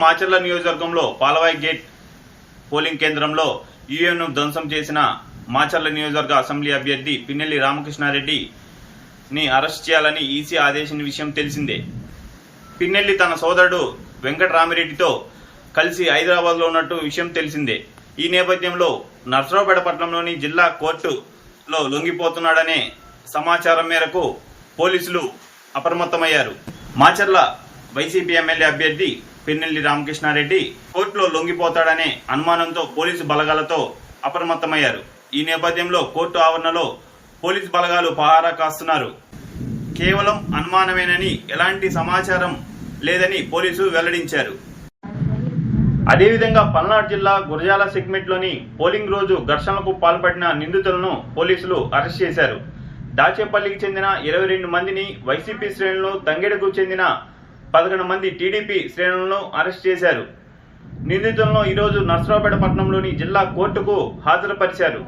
మాచర్ల నియోజకవర్గంలో Palavai gate polling కేంద్రంలో యూఎన్ను ధ్వంసం చేసిన మాచర్ల నియోజకవర్గ అసెంబ్లీ అభ్యర్థి పిన్నెల్లి రామకృష్ణారెడ్డిని అరెస్ట్ చేయాలని ఈసీ ఆదేశించిన విషయం తెలిసిందే. పిన్నెల్లి తన సోదరుడు వెంకటరామిరెడ్డితో కలిసి హైదరాబాద్లో ఉన్నట్టు విషయం తెలిసిందే. ఈ నేపథ్యంలో నర్సరావుపేట పట్టణంలోని జిల్లా కోర్టులో లొంగిపోతున్నాడనే సమాచారం మేరకు పోలీసులు అప్రమత్తమయ్యారు. మాచర్ల వైసీపీ ఎమ్మెల్యే అభ్యర్థి పిన్నెల్లి రామకృష్ణారెడ్డి కోర్టులో లొంగిపోతాడనే అనుమానంతో పోలీసు బలగాలతో అప్రమత్తమయ్యారు. ఈ నేపథ్యంలో కోర్టు ఆవరణలో పోలీసు బలగాలు పహారా కాస్తున్నారు. కేవలం అనుమానమేనని ఎలాంటి సమాచారం లేదని పోలీసులు వెల్లడించారు. అదేవిధంగా పల్నాడు జిల్లా గురజాల సెగ్మెంట్లోని పోలింగ్ రోజు ఘర్షణలకు పాల్పడిన నిందితులను పోలీసులు అరెస్ట్ చేశారు. దాచేపల్లికి చెందిన ఇరవై రెండు మందిని వైసీపీ శ్రేణులు తంగెడకు చెందిన పదకొండు మంది టీడీపీ శ్రేణులను అరెస్ట్ చేశారు. నిందితులను ఈరోజు నర్సరావుపేట పట్టణంలోని జిల్లా కోర్టుకు హాజరుపరిచారు.